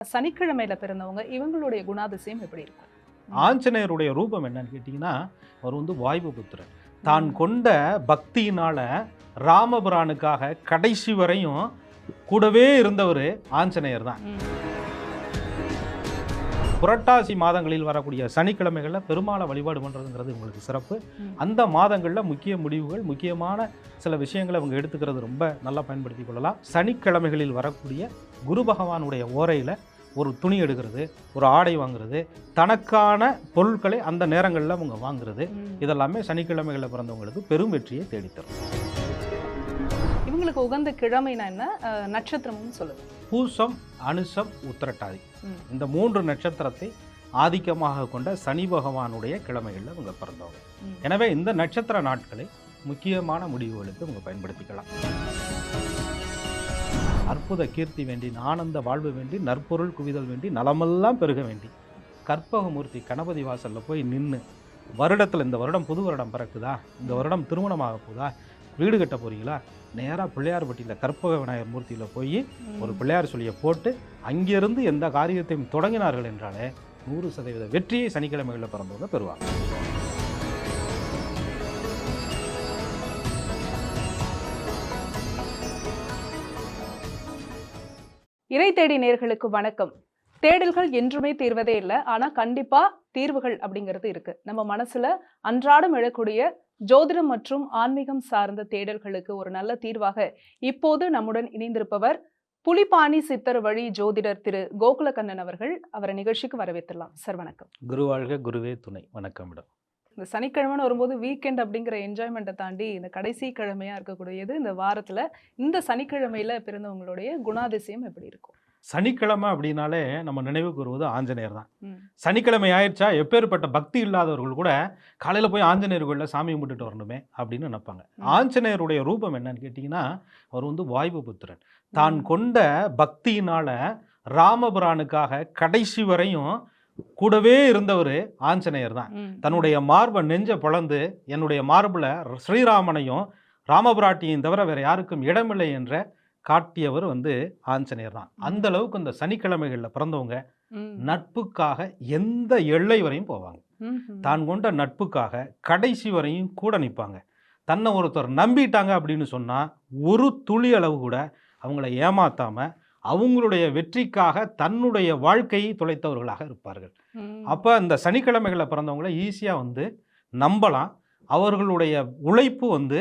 சனிக்கிழமையில பிறந்தவங்க இவங்களுடைய குணாதிசயம் எப்படி இருக்கும்? ஆஞ்சநேயருடைய ரூபம் என்னன்னு கேட்டிங்கன்னா அவர் வந்து வாய்வு புத்திரன் தான் கொண்ட பக்தியினால ராமபிரானுக்காக கடைசி வரையும் கூடவே இருந்தவர் ஆஞ்சநேயர் தான். புரட்டாசி மாதங்களில் வரக்கூடிய சனிக்கிழமைகளில் பெருமாளை வழிபாடு பண்ணுறதுங்கிறது உங்களுக்கு சிறப்பு. அந்த மாதங்களில் முக்கிய முடிவுகள் முக்கியமான சில விஷயங்களை அவங்க எடுத்துக்கிறது ரொம்ப நல்லா பயன்படுத்தி கொள்ளலாம். சனிக்கிழமைகளில் வரக்கூடிய குரு பகவானுடைய ஓரையில் ஒரு துணி எடுக்கிறது ஒரு ஆடை வாங்குறது தனக்கான பொருட்களை அந்த நேரங்களில் அவங்க வாங்குறது. இதெல்லாமே சனிக்கிழமைகளில் பிறந்தவங்களுக்கு பெரும் வெற்றியை தேடித்தரும். இவங்களுக்கு உகந்த கிழமைனா என்ன? நட்சத்திரமும் சொல்லுங்க பூசம் அனுசம் உத்திரட்டாதி. இந்த மூன்று நட்சத்திரத்தை ஆதிக்கமாக கொண்ட சனி பகவானுடைய கிழமைகளில் அவங்க பிறந்தவங்க. எனவே இந்த நட்சத்திர நாட்களை முக்கியமான முடிவுகளுக்கு அவங்க பயன்படுத்திக்கலாம். அற்புத கீர்த்தி வேண்டி ஆனந்த வாழ்வு வேண்டி நற்பொருள் குவிதல் வேண்டி நலமெல்லாம் பெருக வேண்டி கற்பகமூர்த்தி கணபதி வாசல்ல போய் நின்று வருடத்தில் இந்த வருடம் புது வருடம் பிறக்குதா? இந்த வருடம் திருமணமாக போதா வீடு கட்ட போறீங்களா? நேராக பிள்ளையார்பட்டியில் கற்பக விநாயகர் மூர்த்தியில் போய். ஒரு பிள்ளையார் சொல்லியை போட்டு அங்கிருந்து எந்த காரியத்தையும் தொடங்கினார்கள் என்றாலே நூறு சதவீத வெற்றியை சனிக்கிழமைகளில் பிறந்தவங்க பெறுவாங்க இறை தேடி நேர்களுக்கு வணக்கம். தேடல்கள் என்றுமே தீர்வதே இல்லை. ஆனா கண்டிப்பா தீர்வுகள் அப்படிங்கிறது இருக்கு. நம்ம மனசுல அன்றாடம் எழக்கூடிய ஜோதிடம் மற்றும் ஆன்மீகம் சார்ந்த தேடல்களுக்கு ஒரு நல்ல தீர்வாக இப்போது நம்முடன் இணைந்திருப்பவர் புலிப்பாணி சித்தர் வழி ஜோதிடர் திரு கோகுலகண்ணன் அவர்கள் அவரை நிகழ்ச்சிக்கு வரவேற்றலாம் சார் வணக்கம். குருவாழ்க குருவே துணை. வணக்கம் மேடம். இந்த சனிக்கிழமைன்னு வரும்போது வீக்கெண்ட் அப்படிங்கிற என்ஜாய்மெண்ட்டை தாண்டி இந்த கடைசி கிழமையா இருக்கக்கூடியது இந்த வாரத்துல இந்த சனிக்கிழமையில பிறந்தவங்களுடைய குணாதிசயம் எப்படி இருக்கும்? சனிக்கிழமை அப்படின்னாலே நம்ம நினைவுக்கு வருவது ஆஞ்சநேயர் தான். சனிக்கிழமை ஆயிடுச்சா எப்பேற்பட்ட பக்தி இல்லாதவர்கள் கூட காலையில் போய் ஆஞ்சநேயர் கோயிலில் சாமி கும்பிட்டுட்டு வரணுமே அப்படின்னு நினைப்பாங்க. ஆஞ்சநேயருடைய ரூபம் என்னன்னு கேட்டிங்கன்னா அவர் வந்து வாய்வு புத்திரன் தான். கொண்ட பக்தியினால ராமபிரானுக்காக கடைசி வரையும் கூடவே இருந்தவர் ஆஞ்சநேயர் தான். தன்னுடைய மார்பை நெஞ்ச பிளந்து என்னுடைய மார்பில் ஸ்ரீராமனையும் ராமபிராட்டியையும் தவிர வேற யாருக்கும் இடமில்லை என்ற காட்டியவர் வந்து ஆஞ்சநேயர் தான் அந்த அளவுக்கு இந்த சனிக்கிழமைகளில் பிறந்தவங்க. நட்புக்காக எந்த எல்லை வரையும் போவாங்க. தான் கொண்ட நட்புக்காக கடைசி வரையும் கூட நிற்பாங்க தன்னை ஒருத்தர் நம்பிட்டாங்க அப்படின்னு சொன்னால் ஒரு துளி அளவு கூட அவங்கள ஏமாத்தாம அவங்களுடைய வெற்றிக்காக தன்னுடைய வாழ்க்கையை தொலைத்தவர்களாக இருப்பார்கள். அப்போ இந்த சனிக்கிழமைகளில் பிறந்தவங்கள ஈஸியாக வந்து நம்பலாம் அவர்களுடைய உழைப்பு வந்து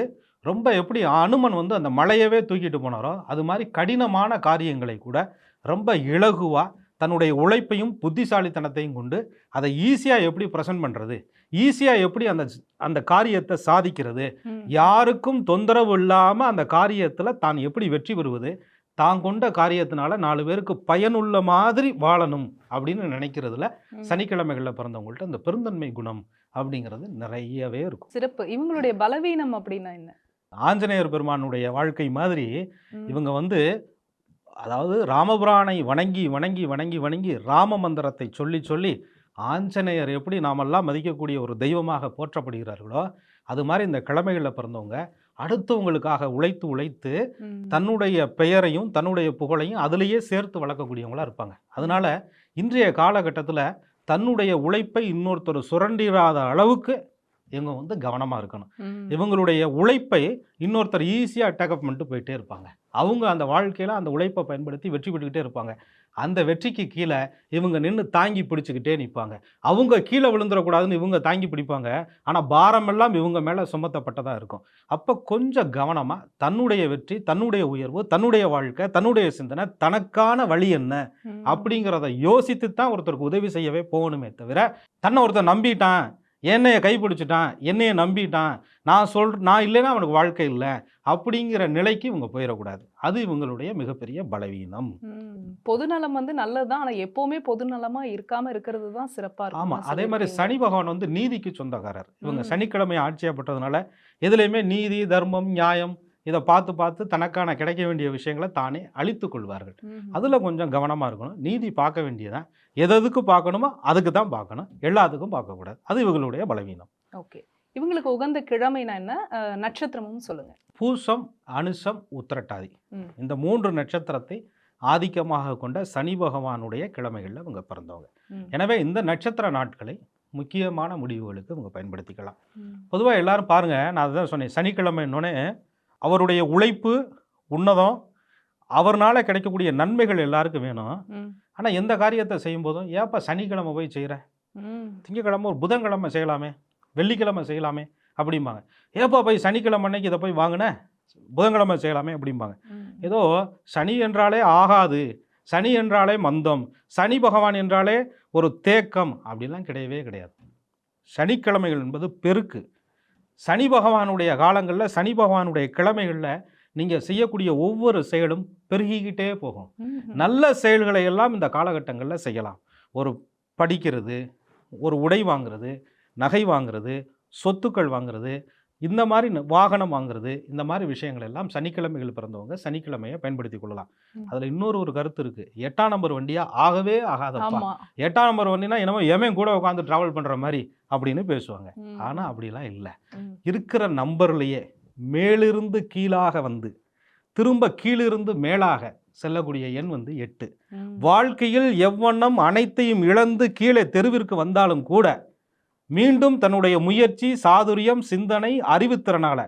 ரொம்ப எப்படி அனுமன் வந்து அந்த மலையவே தூக்கிட்டு போனாரோ அது மாதிரி கடினமான காரியங்களை கூட ரொம்ப இலகுவாக தன்னுடைய உழைப்பையும் புத்திசாலித்தனத்தையும் கொண்டு அதை ஈஸியாக எப்படி ப்ரெசென்ட் பண்ணுறது ஈஸியாக எப்படி அந்த அந்த காரியத்தை சாதிக்கிறது. யாருக்கும் தொந்தரவு இல்லாமல் அந்த காரியத்தில் தான் எப்படி வெற்றி பெறுவது? தான் கொண்ட காரியத்தினால நாலு பேருக்கு பயனுள்ள மாதிரி வாழணும் அப்படின்னு நினைக்கிறதுல. சனிக்கிழமைகளில் பிறந்தவங்கள்ட்ட அந்த பெருந்தன்மை குணம் அப்படிங்கிறது நிறையவே இருக்கும். சிறப்பு. இவங்களுடைய பலவீனம் அப்படின்னா என்ன? ஆஞ்சநேயர் பெருமானுடைய வாழ்க்கை மாதிரி. இவங்க வந்து அதாவது ராமபுரானை வணங்கி வணங்கி வணங்கி வணங்கி ராம மந்திரத்தை சொல்லி சொல்லி ஆஞ்சநேயர் எப்படி நாமெல்லாம் மதிக்கக்கூடிய ஒரு தெய்வமாக போற்றப்படுகிறார்களோ அது மாதிரி இந்த கிழமைகளில் பிறந்தவங்க அடுத்தவங்களுக்காக உழைத்து உழைத்து. தன்னுடைய பெயரையும் தன்னுடைய புகழையும் அதிலேயே சேர்த்து வளர்க்கக்கூடியவங்களா இருப்பாங்க அதனால இன்றைய காலகட்டத்தில் தன்னுடைய உழைப்பை இன்னொருத்தர் சுரண்டிராத அளவுக்கு இவங்க வந்து கவனமாக இருக்கணும். இவங்களுடைய உழைப்பை இன்னொருத்தர் ஈஸியாக அட்டாக்அப் பண்ணிட்டு போயிட்டே இருப்பாங்க. அவங்க அந்த வாழ்க்கையில் அந்த உழைப்பை பயன்படுத்தி வெற்றி பெற்றுக்கிட்டே இருப்பாங்க. அந்த வெற்றிக்கு கீழே இவங்க நின்று தாங்கி பிடிச்சிக்கிட்டே நிற்பாங்க அவங்க கீழே விழுந்துடக்கூடாதுன்னு இவங்க தாங்கி பிடிப்பாங்க. ஆனால் பாரமெல்லாம் இவங்க மேலே சுமத்தப்பட்டதாக இருக்கும். அப்போ கொஞ்சம் கவனமாக தன்னுடைய வெற்றி தன்னுடைய உயர்வு தன்னுடைய வாழ்க்கை தன்னுடைய சிந்தனை தனக்கான வழி என்ன. அப்படிங்கிறத யோசித்து தான் ஒருத்தருக்கு உதவி செய்யவே போகணுமே தவிர தன்னை ஒருத்தர் நம்பிட்டான் என்னைய கைப்பிடிச்சிட்டான் என்னைய நம்பிட்டான் நான் சொல் நான் இல்லைன்னா அவனுக்கு வாழ்க்கை இல்லை அப்படிங்கிற நிலைக்கு இவங்க போயிடக்கூடாது. அது இவங்களுடைய மிகப்பெரிய பலவீனம். பொதுநலம் வந்து நல்லதுதான் ஆனா எப்பவுமே பொதுநலமா இருக்காம இருக்கிறது தான் சிறப்பா இருக்கும். ஆமாம் அதே மாதிரி சனி பகவான் வந்து நீதிக்கு சொந்தக்காரர். இவங்க. சனிக்கிழமை ஆட்சியப்பட்டதுனால எதுலேயுமே நீதி தர்மம் நியாயம் இதை பார்த்து பார்த்து தனக்கான கிடைக்க வேண்டிய விஷயங்களை தானே அழித்து கொள்வார்கள். அதில் கொஞ்சம் கவனமாக இருக்கணும். நீதி பார்க்க வேண்டியதான் எதுக்கு பார்க்கணுமோ அதுக்கு தான் பார்க்கணும். எல்லாத்துக்கும் பார்க்கக்கூடாது. அது இவங்களுடைய பலவீனம். ஓகே. இவங்களுக்கு உகந்த கிழமைனா என்ன? நட்சத்திரமும் சொல்லுங்க. பூசம் அனுசம் உத்திரட்டாதி. இந்த மூன்று நட்சத்திரத்தை ஆதிக்கமாக கொண்ட சனி பகவானுடைய கிழமைகளில் இவங்க பிறந்தவங்க. எனவே இந்த நட்சத்திர நாட்களை முக்கியமான முடிவுகளுக்கு இவங்க பயன்படுத்திக்கலாம். பொதுவாக எல்லாரும் பாருங்க நான் அதுதான் சொன்னேன் சனிக்கிழமைன்னொன்னே அவருடைய உழைப்பு உன்னதம் அவர்னால கிடைக்கக்கூடிய நன்மைகள் எல்லாருக்கும் வேணும். ஆனால் எந்த காரியத்தை செய்யும்போதும் ஏப்பா சனிக்கிழமை போய் செய்கிற ம். திங்கக்கிழமை ஒரு புதன்கிழமை செய்யலாமே வெள்ளிக்கிழமை செய்யலாமே அப்படிம்பாங்க. ஏப்பா போய் சனிக்கிழமை அன்னைக்கு இதை போய் வாங்கின? புதன்கிழமை செய்யலாமே அப்படிம்பாங்க. ஏதோ சனி என்றாலே ஆகாது சனி என்றாலே மந்தம் சனி பகவான் என்றாலே ஒரு தேக்கம் அப்படிலாம் கிடையவே கிடையாது. சனிக்கிழமைகள் என்பது பெருக்கு. சனி பகவானுடைய காலங்களில் சனி பகவானுடைய கிழமைகளில் நீங்கள் செய்யக்கூடிய ஒவ்வொரு செயலும் பெருகிக்கிட்டே போகும். நல்ல செயல்களை எல்லாம் இந்த காலகட்டங்களில் செய்யலாம் ஒரு படிக்கிறது ஒரு உடை வாங்குறது நகை வாங்குறது சொத்துக்கள் வாங்குறது இந்த மாதிரி வாகனம் வாங்குறது இந்த மாதிரி விஷயங்கள் எல்லாம் சனிக்கிழமைகள் பிறந்தவங்க சனிக்கிழமையை பயன்படுத்தி கொள்ளலாம். அதில் இன்னொரு ஒரு கருத்து இருக்கு எட்டாம் நம்பர் வண்டியா ஆகவே ஆகாதப்பா எட்டாம் நம்பர் வண்டினா என்னமோ எவன் கூட உட்காந்து டிராவல் பண்ணுற மாதிரி அப்படின்னு பேசுவாங்க. ஆனால் அப்படிலாம் இல்லை. இருக்கிற நம்பர்லேயே மேலிருந்து கீழாக வந்து திரும்ப கீழிருந்து மேலாக செல்லக்கூடிய எண் வந்து எட்டு. வாழ்க்கையில் எவ்வண்ணம் அனைத்தையும் இழந்து கீழே தெருவிற்கு வந்தாலும் கூட மீண்டும் தன்னுடைய முயற்சி சாதுரியம் சிந்தனை அறிவுத்திறனால.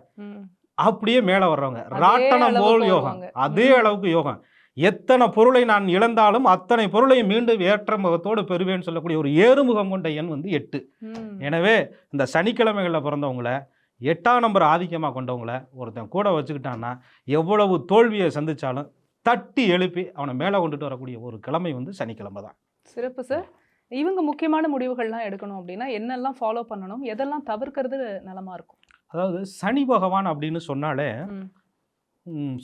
அப்படியே மேலே வர்றவங்க ராட்டனம் போல் யோகம். அதே. அளவுக்கு யோகம் எத்தனை பொருளை நான் இழந்தாலும் அத்தனை பொருளை மீண்டும் ஏற்ற முகத்தோடு பெறுவேன்னு சொல்லக்கூடிய ஒரு ஏறுமுகம் கொண்ட எண் வந்து எட்டு. எனவே இந்த சனிக்கிழமைகளில் பிறந்தவங்கள எட்டாம் நம்பர் ஆதிக்கமாக கொண்டவங்கள ஒருத்தன் கூட வச்சுக்கிட்டான்னா எவ்வளவு தோல்வியை சந்திச்சாலும் தட்டி எழுப்பி அவனை மேலே கொண்டுட்டு வரக்கூடிய ஒரு கிழமை வந்து சனிக்கிழமை தான் சிறப்பு சார் இவங்க முக்கியமான முடிவுகள்லாம் எடுக்கணும் அப்படின்னா என்னெல்லாம் ஃபாலோ பண்ணணும் எதெல்லாம் தவிர்க்கிறது நலமா இருக்கும்? அதாவது சனி பகவான் அப்படின்னு சொன்னாலே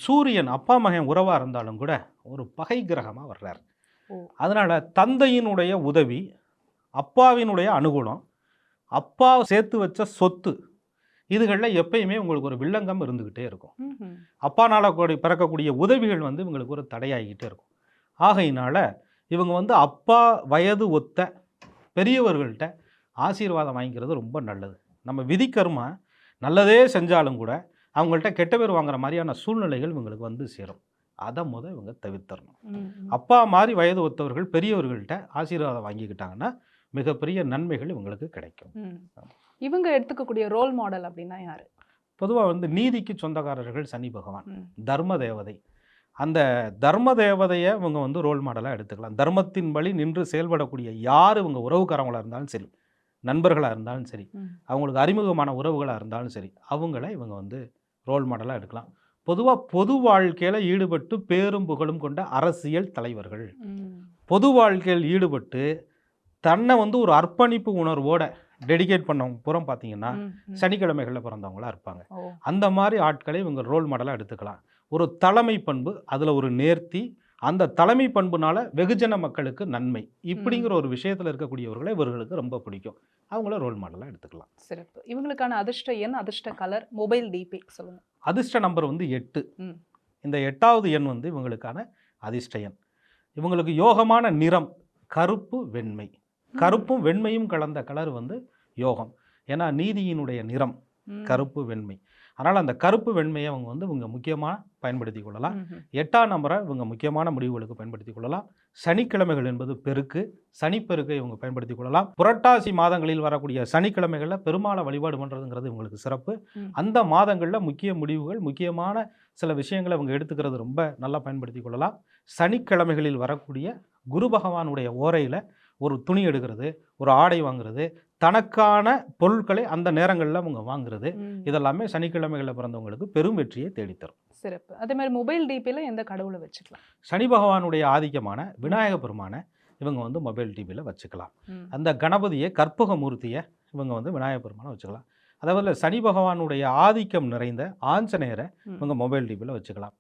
சூரியன் அப்பா மகன் உறவாக இருந்தாலும் கூட ஒரு பகை கிரகமாக வர்றார். அதனால் தந்தையினுடைய உதவி அப்பாவினுடைய அனுகூலம் அப்பா சேர்த்து வச்ச சொத்து இதுகளில் எப்பயுமே உங்களுக்கு ஒரு வில்லங்கம் இருந்துக்கிட்டே இருக்கும். அப்பானால கூடி பிறக்கக்கூடிய உதவிகள் வந்து இவங்களுக்கு ஒரு தடையாகிக்கிட்டே இருக்கும். ஆகையினால இவங்க வந்து அப்பா வயது ஒத்த பெரியவர்கள்ட்ட ஆசீர்வாதம் வாங்கிக்கிறது ரொம்ப நல்லது நம்ம விதிக்கர்மா நல்லதே செஞ்சாலும் கூட அவங்கள்ட்ட கெட்ட பேர் வாங்குற மாதிரியான சூழ்நிலைகள் இவங்களுக்கு வந்து சேரும் அதை முத இவங்க தவிர்த்தரணும். அப்பா மாதிரி வயது ஒத்தவர்கள் பெரியவர்கள்ட்ட ஆசீர்வாதம் வாங்கிக்கிட்டாங்கன்னா மிகப்பெரிய நன்மைகள் இவங்களுக்கு கிடைக்கும். இவங்க எடுத்துக்கக்கூடிய ரோல் மாடல் அப்படின்னா யாரு பொதுவாக வந்து நீதிக்கு சொந்தக்காரர்கள் சனி பகவான். தர்ம தேவதை அந்த தர்ம தேவதையை இவங்க வந்து ரோல் மாடலாக எடுத்துக்கலாம் தர்மத்தின் வழி நின்று செயல்படக்கூடிய யார் இவங்க உறவுக்காரங்களாக இருந்தாலும் சரி நண்பர்களாக இருந்தாலும் சரி. அவங்களுக்கு அறிமுகமான உறவுகளாக இருந்தாலும் சரி அவங்கள இவங்க வந்து ரோல் மாடலாக எடுக்கலாம் பொதுவாக பொது வாழ்க்கையில் ஈடுபட்டு பேரும் புகழும் கொண்ட அரசியல் தலைவர்கள். பொது வாழ்க்கையில் ஈடுபட்டு தன்னை வந்து ஒரு அர்ப்பணிப்பு உணர்வோட டெடிகேட் பண்ணவங்க புறம் பார்த்தீங்கன்னா. சனிக்கிழமைகளில் பிறந்தவங்களா இருப்பாங்க. அந்த மாதிரி ஆட்களை இவங்க ரோல் மாடலாக எடுத்துக்கலாம் ஒரு தலைமை பண்பு அதில் ஒரு நேர்த்தி அந்த தலைமை பண்புனால வெகுஜன மக்களுக்கு நன்மை. இப்படிங்கிற ஒரு விஷயத்தில் இருக்கக்கூடியவர்களை இவர்களுக்கு ரொம்ப பிடிக்கும். அவங்கள ரோல் மாடலாக எடுத்துக்கலாம். சிறப்பு. இவங்களுக்கான அதிர்ஷ்ட எண் அதிர்ஷ்ட கலர் மொபைல் டிபி சொல்லுங்க. அதிர்ஷ்ட நம்பர் வந்து எட்டு. இந்த எட்டாவது எண் வந்து இவங்களுக்கான அதிர்ஷ்ட எண். இவங்களுக்கு யோகமான நிறம் கருப்பு வெண்மை. கருப்பும் வெண்மையும் கலந்த கலர் வந்து யோகம். ஏன்னா நீதியினுடைய நிறம். கருப்பு வெண்மை. அதனால் அந்த கருப்பு வெண்மையை அவங்க வந்து இவங்க முக்கியமாக பயன்படுத்தி கொள்ளலாம். எட்டாம் நம்பரை இவங்க முக்கியமான முடிவுகளுக்கு பயன்படுத்தி கொள்ளலாம். சனிக்கிழமைகள் என்பது பெருக்கு. சனிப்பெருக்கை இவங்க பயன்படுத்தி கொள்ளலாம். புரட்டாசி மாதங்களில் வரக்கூடிய சனிக்கிழமைகளில் பெருமாளை வழிபாடு பண்ணுறதுங்கிறது இவங்களுக்கு சிறப்பு. அந்த மாதங்களில் முக்கிய முடிவுகள் முக்கியமான சில விஷயங்களை அவங்க எடுத்துக்கிறது ரொம்ப நல்லா பயன்படுத்தி கொள்ளலாம். சனிக்கிழமைகளில் வரக்கூடிய குரு பகவானுடைய ஓரையில் ஒரு துணி எடுக்கிறது ஒரு ஆடை வாங்குறது தனக்கான பொருட்களை அந்த நேரங்களில் அவங்க வாங்குறது. இதெல்லாமே சனிக்கிழமைகளில் பிறந்தவங்களுக்கு பெரும் வெற்றியை தேடித்தரும். சிறப்பு. அதே மாதிரி மொபைல் டிபியில் எந்த கடவுளை வச்சுக்கலாம்? சனி பகவானுடைய ஆதிக்கமான விநாயக பெருமானை இவங்க வந்து மொபைல் டிவியில் வச்சுக்கலாம். அந்த கணபதியை கற்பக மூர்த்தியை இவங்க வந்து விநாயக பெருமானை வச்சுக்கலாம். அதாவது சனி பகவானுடைய ஆதிக்கம் நிறைந்த ஆஞ்சநேயரை. இவங்க மொபைல் டிவியில் வச்சுக்கலாம்.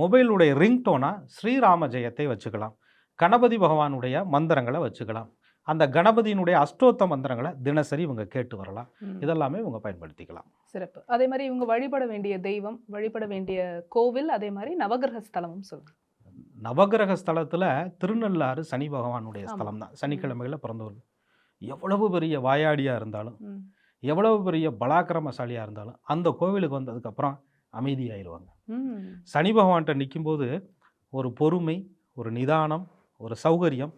மொபைலுடைய ரிங்டோனா ஸ்ரீராம ஜெயத்தை வச்சுக்கலாம். கணபதி பகவானுடைய மந்திரங்களை வச்சுக்கலாம். அந்த கணபதியினுடைய அஷ்டோத்த மந்திரங்களை தினசரி இவங்க கேட்டு வரலாம். இதெல்லாமே இவங்க பயன்படுத்திக்கலாம். சிறப்பு. அதே மாதிரி இவங்க வழிபட வேண்டிய தெய்வம் வழிபட வேண்டிய கோவில் அதே மாதிரி நவகிரக ஸ்தலமும் சொல்லுங்க. நவகிரக ஸ்தலத்தில் திருநள்ளாறு சனி பகவானுடைய. ஸ்தலம் தான் சனிக்கிழமைகளில் பிறந்தவர்கள். எவ்வளவு பெரிய வாயாடியாக இருந்தாலும் எவ்வளவு பெரிய பலாக்கிரமசாலியாக இருந்தாலும் அந்த கோவிலுக்கு வந்ததுக்கப்புறம் அமைதியாயிருவாங்க ம். சனி பகவான்கிட்ட நிற்கும்போது ஒரு பொறுமை ஒரு நிதானம் ஒரு சௌகரியம்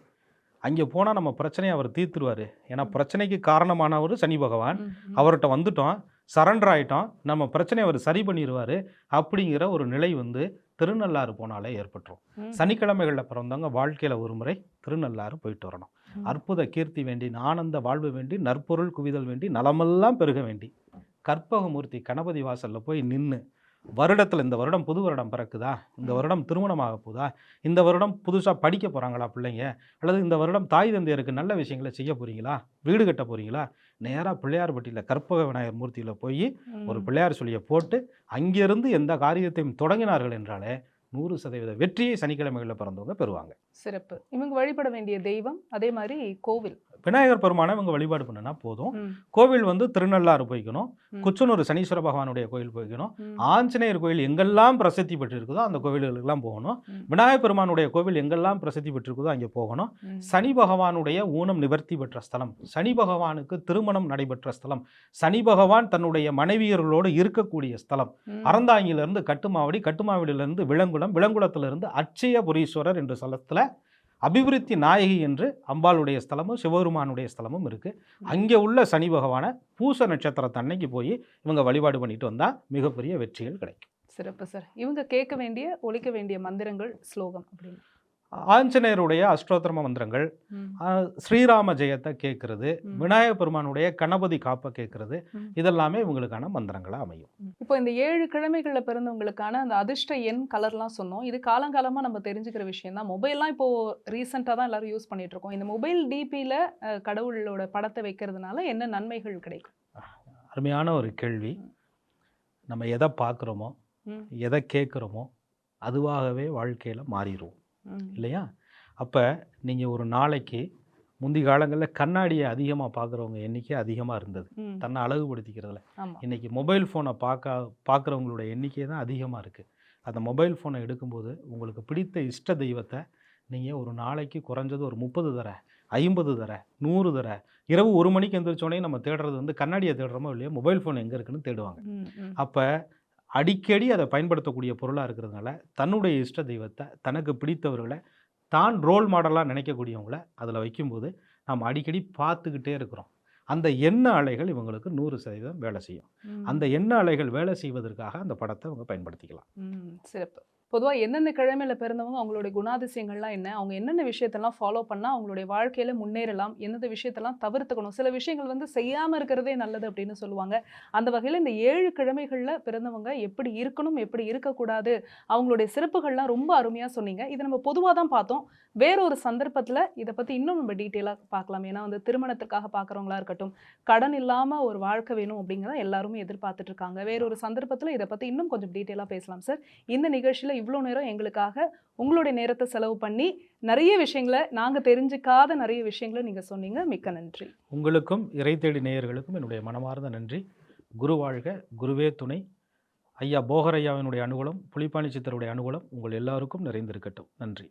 அங்கே போனால் நம்ம பிரச்சனையை அவர் தீர்த்துருவார் ஏன்னா பிரச்சனைக்கு காரணமானவர் சனி பகவான். அவர்கிட்ட வந்துட்டோம் சரண்டர் ஆயிட்டோம் நம்ம பிரச்சனையை அவர் சரி பண்ணிடுவார் அப்படிங்கிற ஒரு நிலை வந்து திருநள்ளாறு போனாலே ஏற்பட்டுரும். சனிக்கிழமைகளில் பிறந்தவங்க வாழ்க்கையில் ஒரு முறை திருநள்ளாறு போயிட்டு வரணும். அற்புத கீர்த்தி வேண்டி ஆனந்த வாழ்வு வேண்டி நற்பொருள் குவிதல் வேண்டி நலமெல்லாம் பெருக வேண்டி. கற்பகமூர்த்தி கணபதி வாசலில் போய் நின்று வருடத்தில் இந்த வருடம் புது வருடம் பிறக்குதா? இந்த வருடம் திருமணமாக போதா? இந்த வருடம் புதுசாக படிக்க போகிறாங்களா பிள்ளைங்க? அல்லது இந்த வருடம் தாய் தந்தையருக்கு நல்ல விஷயங்களை செய்ய போகிறீங்களா வீடு கட்ட போகிறீங்களா நேராக பிள்ளையார்பட்டியில் கற்பக விநாயகர் மூர்த்தியில் போய். ஒரு பிள்ளையார் சொல்லியை போட்டு அங்கிருந்து எந்த காரியத்தையும் தொடங்கினார்கள் என்றாலே நூறு சதவீத வெற்றியை சனிக்கிழமைகளில் பிறந்தவங்க பெறுவாங்க. சிறப்பு. இவங்க வழிபட வேண்டிய தெய்வம் அதே மாதிரி கோவில். விநாயகர் பெருமானை இவங்க வழிபாடு பண்ணினா போதும் கோவில் வந்து திருநள்ளாறு போய்க்கணும். குச்சனூர் சனீஸ்வர பகவானுடைய கோயில் போய்க்கணும். ஆஞ்சநேயர் கோயில் எங்கெல்லாம் பிரசித்தி பெற்றிருக்குதோ அந்த கோவில்களுக்கெல்லாம் போகணும். விநாயகர் பெருமானுடைய கோவில் எங்கெல்லாம் பிரசித்தி பெற்றிருக்குதோ அங்கே போகணும். சனி பகவானுடைய ஊனம் நிவர்த்தி பெற்ற ஸ்தலம் சனி பகவானுக்கு திருமணம் நடைபெற்ற ஸ்தலம் சனி பகவான் தன்னுடைய மனைவியர்களோடு இருக்கக்கூடிய ஸ்தலம். அறந்தாங்கிலிருந்து கட்டுமாவடி கட்டுமாவடியிலிருந்து விலங்குளம் விலங்குளத்திலிருந்து அட்சயபுரீஸ்வரர் என்ற ஸ்தலத்தில் அபிவிருத்தி நாயகி என்று அம்பாளுடைய ஸ்தலமும் சிவபெருமானுடைய ஸ்தலமும் இருக்குது அங்கே உள்ள சனி பகவானை பூச நட்சத்திரத்தை அன்னைக்கு போய் இவங்க வழிபாடு பண்ணிட்டு வந்தால் மிகப்பெரிய வெற்றிகள் கிடைக்கும். சிறப்பு சார். இவங்க கேட்க வேண்டிய ஒழிக்க வேண்டிய மந்திரங்கள் ஸ்லோகம் அப்படின்னு. ஆஞ்சநேயருடைய அஷ்டோத்திரம மந்திரங்கள் ஸ்ரீராம ஜெயத்தை கேட்கறது ம். விநாயகர் பெருமானுடைய கணபதி காப்பை கேட்கறது. இதெல்லாமே இவங்களுக்கான மந்திரங்களாக அமையும். இப்போ இந்த ஏழு கிழமைகளில் பிறந்தவங்களுக்கான அந்த அதிர்ஷ்ட எண் கலர்லாம் சொன்னோம். இது காலங்காலமாக நம்ம தெரிஞ்சுக்கிற விஷயம் தான். மொபைல்லாம் இப்போ ரீசெண்டாக தான் எல்லாரும் யூஸ் பண்ணிட்டு இருக்கோம். இந்த மொபைல் டிபியில் கடவுளோட படத்தை வைக்கிறதுனால என்ன நன்மைகள் கிடைக்கும்? அருமையான ஒரு கேள்வி. நம்ம எதை பார்க்குறோமோ எதை கேட்குறோமோ அதுவாகவே வாழ்க்கையில் மாறிடுவோம் இல்லையா? அப்போ நீங்கள் ஒரு நாளைக்கு முந்தி காலங்களில் கண்ணாடியை அதிகமாக பார்க்குறவங்க எண்ணிக்கை அதிகமாக இருந்தது. தன்னை அழகுபடுத்திக்கிறதுல. இன்றைக்கி மொபைல் ஃபோனை பார்க்க பார்க்குறவங்களோட எண்ணிக்கை தான் அதிகமாக இருக்குது அந்த மொபைல் ஃபோனை எடுக்கும்போது உங்களுக்கு பிடித்த இஷ்ட தெய்வத்தை நீங்கள் ஒரு நாளைக்கு குறைஞ்சது ஒரு முப்பது தர ஐம்பது தர நூறு தர இரவு ஒரு மணிக்கு எந்திரிச்சோடனே நம்ம தேடுறது வந்து கண்ணாடியை தேடுறோமோ இல்லையா மொபைல் ஃபோன் எங்கே இருக்குன்னு தேடுவாங்க. அப்போ அடிக்கடி அதை பயன்படுத்தக்கூடிய பொருளாக இருக்கிறதுனால தன்னுடைய இஷ்ட தெய்வத்தை தனக்கு பிடித்தவர்களை தான் ரோல் மாடலாக நினைக்கக்கூடியவங்கள அதில் வைக்கும்போது நாம் அடிக்கடி பார்த்துக்கிட்டே இருக்கிறோம். அந்த எண்ண அலைகள் இவங்களுக்கு நூறு சதவீதம் வேலை செய்யும். அந்த எண்ண அலைகள் வேலை செய்வதற்காக அந்த படத்தை அவங்க பயன்படுத்திக்கலாம். சிறப்பு. பொதுவாக என்னென்ன கிழமையில் பிறந்தவங்க அவங்களுடைய குணாதிசயங்கள்லாம் என்ன அவங்க என்னென்ன விஷயத்தெல்லாம் ஃபாலோ பண்ணால் அவங்களுடைய வாழ்க்கையில் முன்னேறலாம் எந்தெந்த விஷயத்தெல்லாம் தவிர்த்துக்கணும் சில விஷயங்கள் வந்து செய்யாமல் இருக்கிறதே நல்லது அப்படின்னு சொல்லுவாங்க. அந்த வகையில் இந்த ஏழு கிழமைகளில் பிறந்தவங்க எப்படி இருக்கணும் எப்படி இருக்கக்கூடாது அவங்களுடைய சிறப்புகள்லாம் ரொம்ப அருமையாக சொன்னீங்க. இதை நம்ம பொதுவாக தான் பார்த்தோம். வேறொரு சந்தர்ப்பத்தில் இதை பற்றி இன்னும் நம்ம டீட்டெயிலாக பார்க்கலாம். ஏன்னா வந்து திருமணத்திற்காக பார்க்குறவங்களா இருக்கட்டும் கடன் இல்லாமல் ஒரு வாழ்க்கை வேணும் அப்படிங்கிறத எல்லாருமே எதிர்பார்த்துட்டு இருக்காங்க. வேறொரு சந்தர்ப்பத்தில் இதை பற்றி இன்னும் கொஞ்சம் டீட்டெயிலாக பேசலாம் சார் இந்த நிகழ்ச்சியில் இவ்வளோ நேரம் எங்களுக்காக உங்களுடைய நேரத்தை செலவு பண்ணி நிறைய விஷயங்களை நாங்கள் தெரிஞ்சுக்காத நிறைய விஷயங்களை நீங்கள் சொன்னீங்க. மிக்க நன்றி. உங்களுக்கும் இறை தேடி நேயர்களுக்கும் என்னுடைய மனமார்ந்த நன்றி. குரு வாழ்க குருவே துணை. ஐயா போகர் ஐயாவினுடைய அனுகூலம் புலிப்பாணி சித்தருடைய அனுகூலம் உங்கள் எல்லாருக்கும் நிறைந்திருக்கட்டும். நன்றி.